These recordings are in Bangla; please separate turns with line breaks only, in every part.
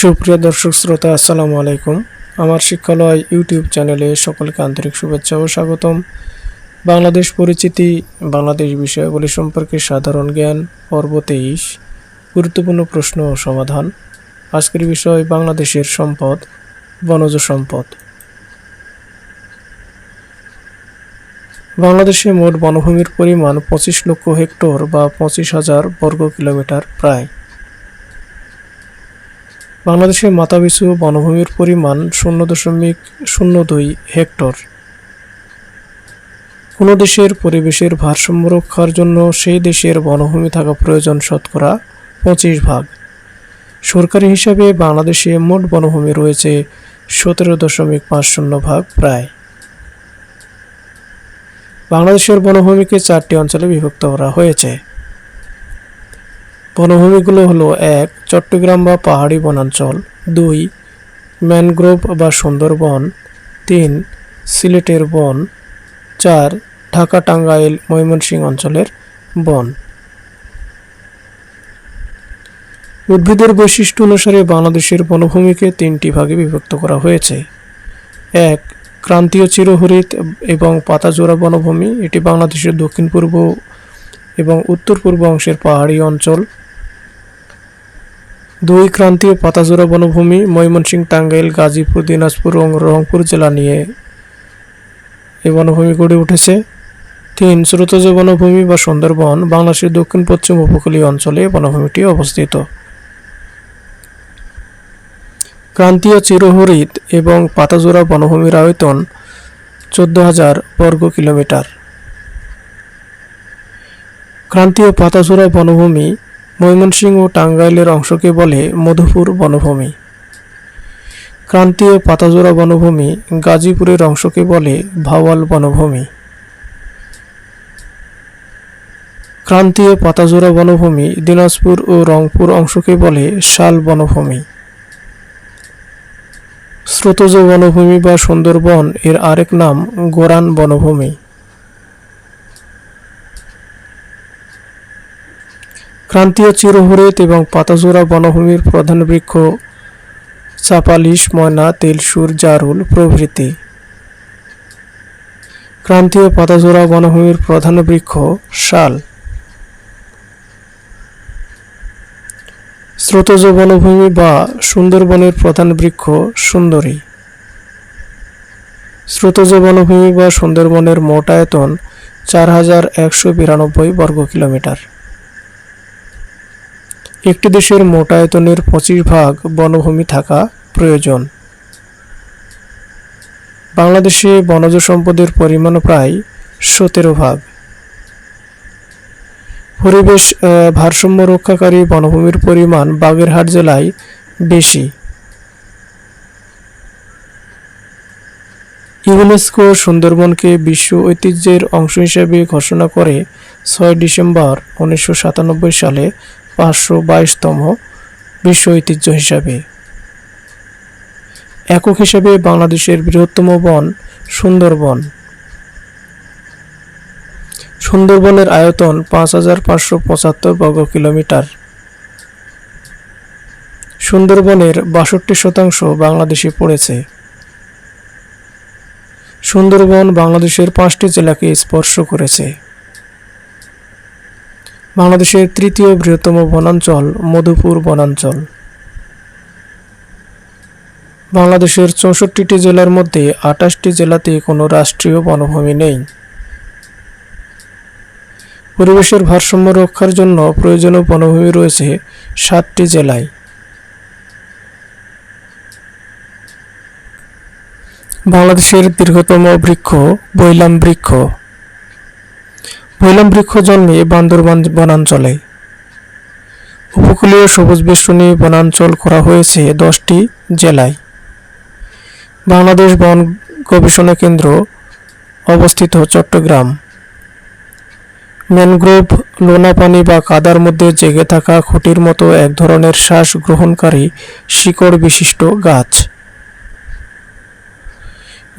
সুপ্রিয় দর্শক শ্রোতা, আসসালামু আলাইকুম। আমার শিক্ষালয় ইউটিউব চ্যানেলে সকলকে আন্তরিক শুভেচ্ছা ও স্বাগতম। বাংলাদেশ পরিচিতি, বাংলাদেশ বিষয়গুলি সম্পর্কে সাধারণ জ্ঞান, পর্ব তেইশ, গুরুত্বপূর্ণ প্রশ্ন ও সমাধান। আজকের বিষয় বাংলাদেশের সম্পদ, বনজ সম্পদ। বাংলাদেশে মোট বনভূমির পরিমাণ পঁচিশ লক্ষ হেক্টর বা পঁচিশ হাজার বর্গ কিলোমিটার প্রায়। বাংলাদেশে মাথাপিছু বনভূমির পরিমাণ শূন্য দশমিক শূন্য দুই হেক্টর। কোনো দেশের পরিবেশের ভারসাম্য রক্ষার জন্য সেই দেশের বনভূমি থাকা প্রয়োজন শতকরা পঁচিশ ভাগ। সরকারি হিসাবে বাংলাদেশে মোট বনভূমি রয়েছে সতেরো দশমিক পাঁচ শূন্য ভাগ প্রায়। বাংলাদেশের বনভূমিকে চারটি অঞ্চলে বিভক্ত করা হয়েছে। বনভূমিগুলো হলো এক, চট্টগ্রাম বা পাহাড়ি বনাঞ্চল, দুই, ম্যানগ্রোভ বা সুন্দরবন, তিন, সিলেটের বন, চার, ঢাকা টাঙ্গাইল ময়মনসিংহ অঞ্চলের বন। উদ্ভিদের বৈশিষ্ট্য অনুসারে বাংলাদেশের বনভূমিকে তিনটি ভাগে বিভক্ত করা হয়েছে। এক, ক্রান্তীয় চিরহরিত এবং পাতাজোড়া বনভূমি, এটি বাংলাদেশের দক্ষিণ পূর্ব এবং উত্তর পূর্ব অংশের পাহাড়ি অঞ্চল। দুই ক্রান্তীয় পাতাজোড়া বনভূমি, ময়মনসিংহ, টাঙ্গাইল, গাজীপুর, দিনাজপুর ও রংপুর জেলা নিয়ে এই বনভূমি গড়ে উঠেছে। তিন স্রোতজ বনভূমি বা সুন্দরবন, বাংলাদেশের দক্ষিণ, পশ্চিম উপকূলীয় অঞ্চলে বনভূমিটি অবস্থিত। ক্রান্তীয় চিরহরিত এবং পাতাজোড়া বনভূমির আয়তন চোদ্দ হাজার বর্গ কিলোমিটার। ক্রান্তীয় পাতাজোড়া বনভূমি ময়মনসিংহ ও টাঙ্গাইলের অংশকে বলে মধুপুর বনভূমি। ক্রান্তীয় পাতাজোড়া বনভূমি গাজীপুরের অংশকে বলে ভাওয়াল বনভূমি। ক্রান্তীয় পাতাজোড়া বনভূমি দিনাজপুর ও রংপুর অংশকে বলে শাল বনভূমি। স্রোতজ বনভূমি বা সুন্দরবন এর আরেক নাম গোরান বনভূমি। ক্রান্তীয় চিরহরিত এবং পাতাজোড়া বনভূমির প্রধান বৃক্ষ চাপালিশ, ময়না তেলসুর জারুল প্রভৃতি। ক্রান্তীয় পাতাজোড়া বনভূমির প্রধান বৃক্ষ শাল। স্রোতজ বনভূমি বা সুন্দরবনের প্রধান বৃক্ষ সুন্দরী। স্রোতজ বনভূমি বা সুন্দরবনের মোট আয়তন চার হাজার একশো বিরানব্বই বর্গ কিলোমিটার একটি দেশের মোট আয়তনের পঁচিশ ভাগ বনভূমি থাকা প্রয়োজন। বাংলাদেশে বনজ সম্পদের পরিমাণ প্রায় সতেরো ভাগ। পরিবেশ ভারসাম্য রক্ষাকারী বনভূমির পরিমাণ বাগেরহাট জেলায় বেশি। ইউনেস্কো সুন্দরবনকে বিশ্ব ঐতিহ্যের অংশ হিসেবে ঘোষণা করে ছয় ডিসেম্বর উনিশশো সাতানব্বই সালে পাঁচশো বাইশতম বিশ্ব ঐতিহ্য হিসাবে। একক হিসাবে বাংলাদেশের বৃহত্তম বন সুন্দরবন। সুন্দরবনের আয়তন পাঁচ হাজার পাঁচশো পঁচাত্তর বর্গ কিলোমিটার সুন্দরবনের বাষট্টি শতাংশ বাংলাদেশে পড়েছে। সুন্দরবন বাংলাদেশের পাঁচটি জেলাকে স্পর্শ করেছে। বাংলাদেশের তৃতীয় বৃহত্তম বনাঞ্চল মধুপুর বনাঞ্চল। বাংলাদেশের চৌষট্টিটি জেলার মধ্যে আঠাশটি জেলাতে কোনো রাষ্ট্রীয় বনভূমি নেই। পরিবেশের ভারসাম্য রক্ষার জন্য প্রয়োজনীয় বনভূমি রয়েছে সাতটি জেলায়। বাংলাদেশের দীর্ঘতম বৃক্ষ বৈলাম বৃক্ষ। বৈলাম বৃক্ষ জন্মে বান্দরবান বনাঞ্চলে। উপকূলীয় সবুজ বেষ্টনী বনাঞ্চল করা হয়েছে দশটি জেলায়। বাংলাদেশ বন গবেষণা কেন্দ্র অবস্থিত চট্টগ্রাম। ম্যানগ্রোভ লোনা পানি বা কাদার মধ্যে জেগে থাকা খুঁটির মতো এক ধরনের শ্বাস গ্রহণকারী শিকড় বিশিষ্ট গাছ।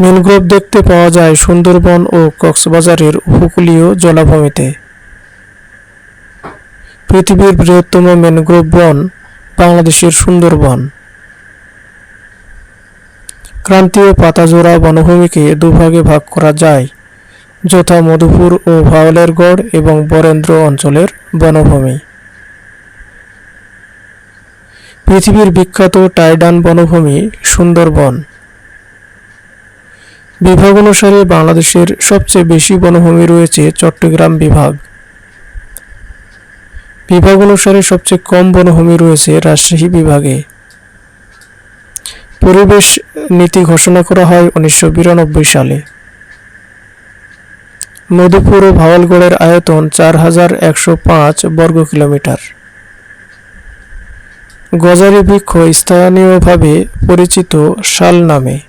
ম্যানগ্রোভ দেখতে পাওয়া যায় সুন্দরবন ও কক্সবাজারের উপকূলীয় জলাভূমিতে। পৃথিবীর বৃহত্তম ম্যানগ্রোভ বন বাংলাদেশের সুন্দরবন। ক্রান্তীয় পাতাজোড়া বনভূমিকে দুভাগে ভাগ করা যায়। যথা মধুপুর ও ভাওলের এবং বরেন্দ্র অঞ্চলের বনভূমি। পৃথিবীর বিখ্যাত টাইডান বনভূমি সুন্দরবন। বিভাগ অনুসারে বাংলাদেশের সবচেয়ে বেশি বনভূমি রয়েছে চট্টগ্রাম বিভাগ। বিভাগ অনুসারে সবচেয়ে কম বনভূমি রয়েছে রাজশাহী বিভাগে। পরিবেশ নীতি ঘোষণা করা হয় উনিশশো বিরানব্বই সালে। মধুপুর ও ভাওয়ালগড়ের আয়তন চার হাজার একশো পাঁচ বর্গ কিলোমিটার। গজারি বৃক্ষ স্থানীয়ভাবে পরিচিত শাল নামে।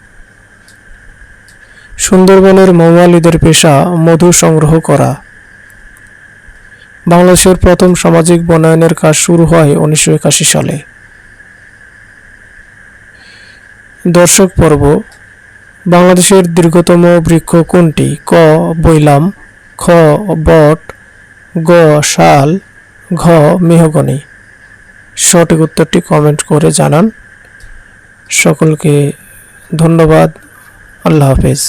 সুন্দরবনের মৌয়ালিদের পেশা মধু সংগ্রহ করা। বাংলাদেশের প্রথম সামাজিক বনায়নের কাজ শুরু হয় উনিশশো একাশি সালে। দর্শক পর্ব, বাংলাদেশের দীর্ঘতম বৃক্ষ কোনটি? ক, বৈলাম, খ, বট, গ, শাল, ঘ, মেহগনি। সঠিক উত্তরটি কমেন্ট করে জানান। সকলকে ধন্যবাদ। আল্লাহ হাফেজ